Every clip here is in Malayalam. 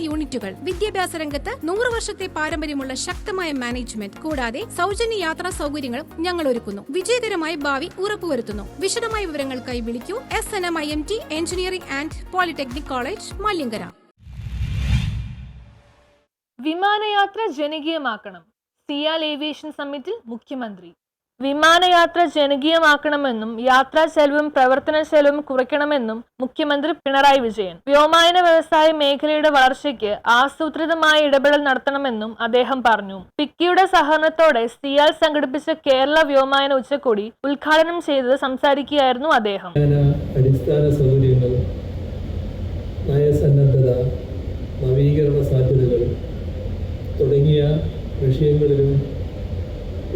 യൂണിറ്റുകൾ. വിദ്യാഭ്യാസ രംഗത്ത് നൂറ് വർഷത്തെ പാരമ്പര്യമുള്ള ശക്തമായ മാനേജ്മെന്റ്. കൂടാതെ സൗജന്യ യാത്രാ സൗകര്യങ്ങളും ഞങ്ങൾ ഒരുക്കുന്നു വിജയകരമായ ഭാവി ഉറപ്പുവരുത്തുന്നു. വിശദമായ വിവരങ്ങൾക്കായി വിളിക്കൂ. S N M I M T engineering and polytechnic college Malyankara. വിമാനയാത്ര ജനകീയമാക്കണം. സിയാൽ ഏവിയേഷൻ സമ്മിറ്റിൽ മുഖ്യമന്ത്രി. വിമാനയാത്ര ജനകീയമാക്കണമെന്നും യാത്രാ ചെലവും പ്രവർത്തന ചെലവും കുറയ്ക്കണമെന്നും മുഖ്യമന്ത്രി പിണറായി വിജയൻ. വ്യോമയാന വ്യവസായ മേഖലയുടെ വളർച്ചയ്ക്ക് ആസൂത്രിതമായ ഇടപെടൽ നടത്തണമെന്നും അദ്ദേഹം പറഞ്ഞു. പിക്കിയുടെ സഹകരണത്തോടെ സിയാൽ സംഘടിപ്പിച്ച കേരള വ്യോമയാന ഉച്ചകോടി ഉദ്ഘാടനം ചെയ്തത് സംസാരിക്കുകയായിരുന്നു അദ്ദേഹം. അടിസ്ഥാന സൗകര്യങ്ങൾ നയസന്നദ്ധത നവീകരണ സാധ്യതകൾ തുടങ്ങിയ വിഷയങ്ങളിലും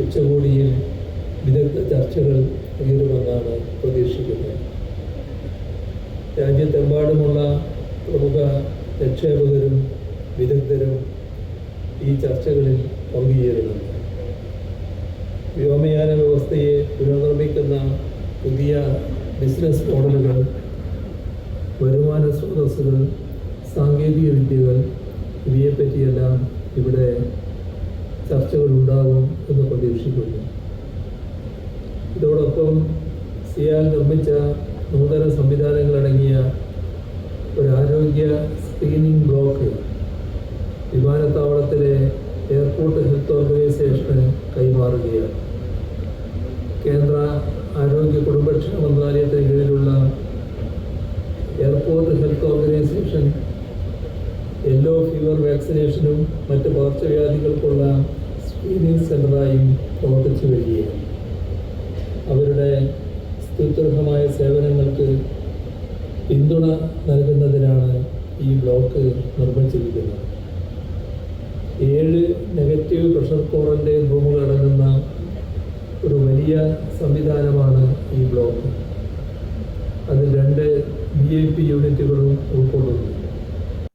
ഉച്ചകോടിയിൽ വിദഗ്ധ ചർച്ചകൾ ഉയരുമെന്നാണ് പ്രതീക്ഷിക്കുന്നത്. രാജ്യത്തെമ്പാടുമുള്ള പ്രമുഖ നിക്ഷേപകരും വിദഗ്ധരും ഈ ചർച്ചകളിൽ പങ്കുചേരുന്നുണ്ട്. വ്യോമയാന വ്യവസ്ഥയെ പുനർനിർമ്മിക്കുന്ന പുതിയ ബിസിനസ് മോഡലുകൾ വരുമാന സ്രോതസ്സുകൾ സാങ്കേതിക വിദ്യകൾ ഇവയെപ്പറ്റിയെല്ലാം ഇവിടെ ചർച്ചകളുണ്ടാകും എന്ന് പ്രതീക്ഷിക്കുന്നു. സിയാൽ നിർമ്മിച്ച നൂതന സംവിധാനങ്ങളടങ്ങിയ ഒരു ആരോഗ്യ സ്ക്രീനിംഗ് ബ്ലോക്ക് വിമാനത്താവളത്തിലെ എയർപോർട്ട് ഹെൽത്ത് ഓർഗനൈസേഷന് കൈമാറുകയാണ്. കേന്ദ്ര ആരോഗ്യ കുടുംബക്ഷേമ മന്ത്രാലയത്തിന് കീഴിലുള്ള airport health organisation yellow fever വാക്സിനേഷനും മറ്റ് പകർച്ചവ്യാധികൾക്കുള്ള സ്ക്രീനിംഗ് സെന്ററായും പ്രവർത്തിച്ചു വരികയാണ്. അവരുടെ സ്തുത്യർഹമായ സേവനങ്ങൾക്ക് പിന്തുണ നൽകുന്നതിനാണ് ഈ ബ്ലോക്ക് നിർമ്മിച്ചിരിക്കുന്നത്. ഏഴ് നെഗറ്റീവ് പ്രഷർ കോറന്റെ റൂമുകൾ അടങ്ങുന്ന ഒരു വലിയ സംവിധാനമാണ് ഈ ബ്ലോക്ക്. അതിൽ രണ്ട് ബി ഐ പി യൂണിറ്റുകളും ഉൾക്കൊള്ളുന്നു.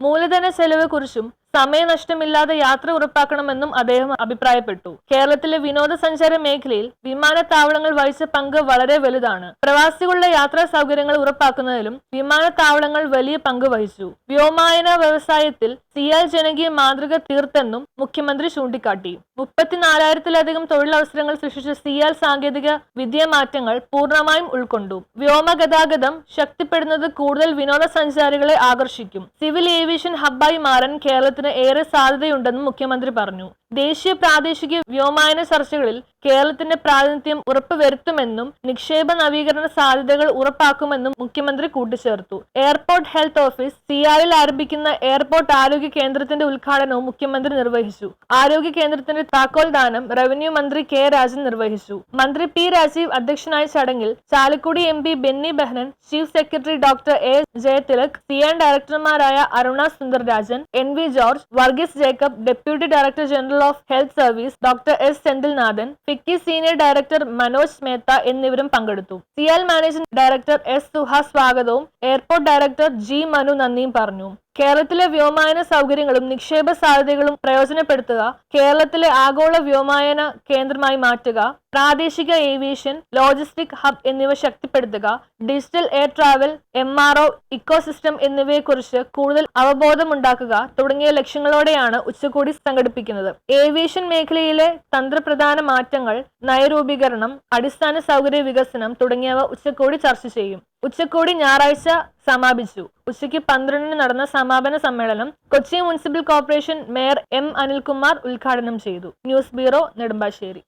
മൂലധന ചെലവ് കുറിച്ചും സമയനഷ്ടമില്ലാതെ യാത്ര ഉറപ്പാക്കണമെന്നും അദ്ദേഹം അഭിപ്രായപ്പെട്ടു. കേരളത്തിലെ വിനോദസഞ്ചാര മേഖലയിൽ വിമാനത്താവളങ്ങൾ വഹിച്ച പങ്ക് വളരെ വലുതാണ്. പ്രവാസികളുടെ യാത്രാ സൗകര്യങ്ങൾ ഉറപ്പാക്കുന്നതിലും വിമാനത്താവളങ്ങൾ വലിയ പങ്ക് വഹിച്ചു. വ്യോമായന വ്യവസായത്തിൽ സിയാൽ ജനകീയ മാതൃക തീർത്തെന്നും മുഖ്യമന്ത്രി ചൂണ്ടിക്കാട്ടി. മുപ്പത്തിനാലായിരത്തിലധികം തൊഴിലവസരങ്ങൾ സൃഷ്ടിച്ച സിയാൽ സാങ്കേതിക വിദ്യ മാറ്റങ്ങൾ പൂർണമായും ഉൾക്കൊണ്ടു. വ്യോമ ഗതാഗതം ശക്തിപ്പെടുന്നത് കൂടുതൽ വിനോദസഞ്ചാരികളെ ആകർഷിക്കും. സിവിൽ ഏവിയേഷൻ ഹബ്ബായി മാറാൻ കേരളത്തിന് ഏറെ സാധ്യതയുണ്ടെന്നും മുഖ്യമന്ത്രി പറഞ്ഞു. ദേശീയ പ്രാദേശിക വ്യോമയാന ചർച്ചകളിൽ കേരളത്തിന്റെ പ്രാതിനിധ്യം ഉറപ്പുവരുത്തുമെന്നും നിക്ഷേപ നവീകരണ സാധ്യതകൾ ഉറപ്പാക്കുമെന്നും മുഖ്യമന്ത്രി കൂട്ടിച്ചേർത്തു. എയർപോർട്ട് ഹെൽത്ത് ഓഫീസ് സിയാറിൽ ആരംഭിക്കുന്ന എയർപോർട്ട് ആരോഗ്യ കേന്ദ്രത്തിന്റെ ഉദ്ഘാടനവും മുഖ്യമന്ത്രി നിർവഹിച്ചു. ആരോഗ്യ കേന്ദ്രത്തിന്റെ താക്കോൽ ദാനം റവന്യൂ മന്ത്രി കെ രാജൻ നിർവഹിച്ചു. മന്ത്രി പി രാജീവ് അധ്യക്ഷനായ ചടങ്ങിൽ Chalakudy M P Benny Behanan chief secretary doctor A Jayathilak CIAL ഡയറക്ടർമാരായ Aruna Sundarrajan N V George Varghese Jacob deputy director general of health service doctor S Senthilnathan FICCI senior director Manoj Mehta എന്നിവരും പങ്കെടുത്തു. CIAL managing director S Suha സ്വാഗതവും എയർപോർട്ട് ഡയറക്ടർ ജി മനു നന്ദിയും പറഞ്ഞു. കേരളത്തിലെ വ്യോമയാന സൗകര്യങ്ങളും നിക്ഷേപ സാധ്യതകളും പ്രയോജനപ്പെടുത്തുക കേരളത്തിലെ ആഗോള വ്യോമയാന കേന്ദ്രമായി മാറ്റുക പ്രാദേശിക ഏവിയേഷൻ ലോജിസ്റ്റിക് ഹബ് എന്നിവ ശക്തിപ്പെടുത്തുക digital air travel M R O ecosystem എന്നിവയെക്കുറിച്ച് കൂടുതൽ അവബോധമുണ്ടാക്കുക തുടങ്ങിയ ലക്ഷ്യങ്ങളോടെയാണ് ഉച്ചകോടി സംഘടിപ്പിക്കുന്നത്. ഏവിയേഷൻ മേഖലയിലെ തന്ത്രപ്രധാന മാറ്റങ്ങൾ നയരൂപീകരണം അടിസ്ഥാന സൗകര്യ വികസനം തുടങ്ങിയവ ഉച്ചകോടി ചർച്ച ചെയ്യും. ഉച്ചകോടി ഞായറാഴ്ച സമാപിച്ചു. ഉച്ചയ്ക്ക് പന്ത്രണ്ടിന് നടന്ന സമാപന സമ്മേളനം Kochi municipal corporation mayor M Anilkumar ഉദ്ഘാടനം ചെയ്തു. News bureau Nedumbassery.